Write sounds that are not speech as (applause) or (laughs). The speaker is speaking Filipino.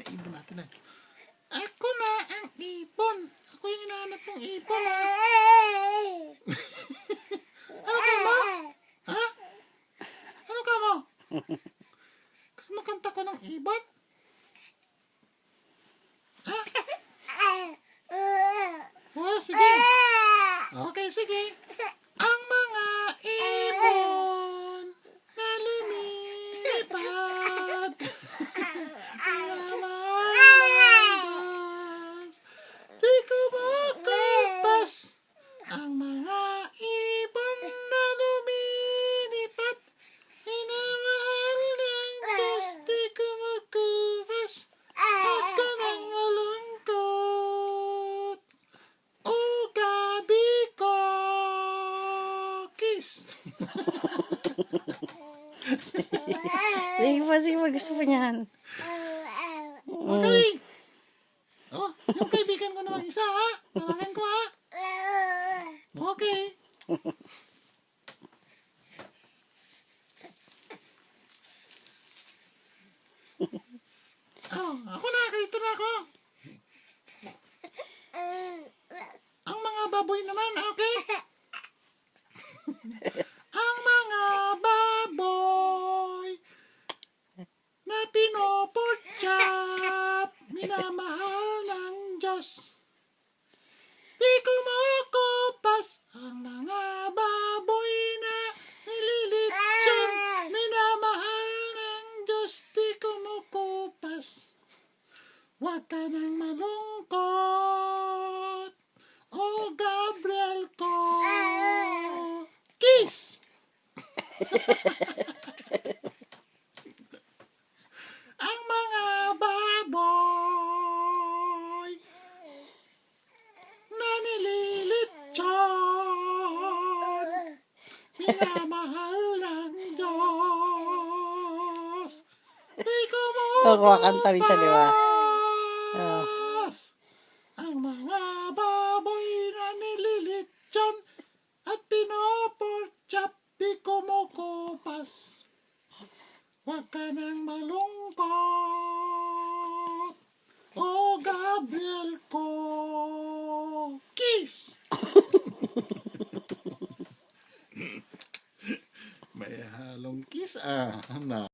na ibon natin na. Ako na ang ibon. Ako yung hinahanap mong ibon. Ha? (laughs) ano ka mo? Ha? Ano ka mo? Gusto mo kanta ko ng ibon? Ha? (laughs) Oh, sige. Okay, sige. Ang mga ibon na lumilipad. Namalas. Di kumukupas. Ang mga ibon na lumilipad. Minamahal ng Diyos. Di kumukupas. Ako nang malungkot. O gabi ko. Kiss. (laughs) Sige po, sige po. Gusto po niyan. Magaling. Oh, yung kaibigan ko naman isa ha. Tawagan ko ha. Okay. Oh, ako na, dito na ako. Ang mga baboy naman, okay? (laughs) pinoporchap, minamahal ng Diyos. Di kumukupas ang mga baboy na nililitsyon, minamahal ng Diyos. Di kumukupas. Huwag ka nang malungkot. O Gabriel ko. Kiss! (laughs) Ang mga baboy na nililitsyon. Oh, kumakanta rin siya, di ba? Oh. Ang mga baboy na nililitsyon at pinoporchap di kumukupas. Huwag ka nang malungkot. O Gabriel ko. Kiss! Halong kiss ah. Ano?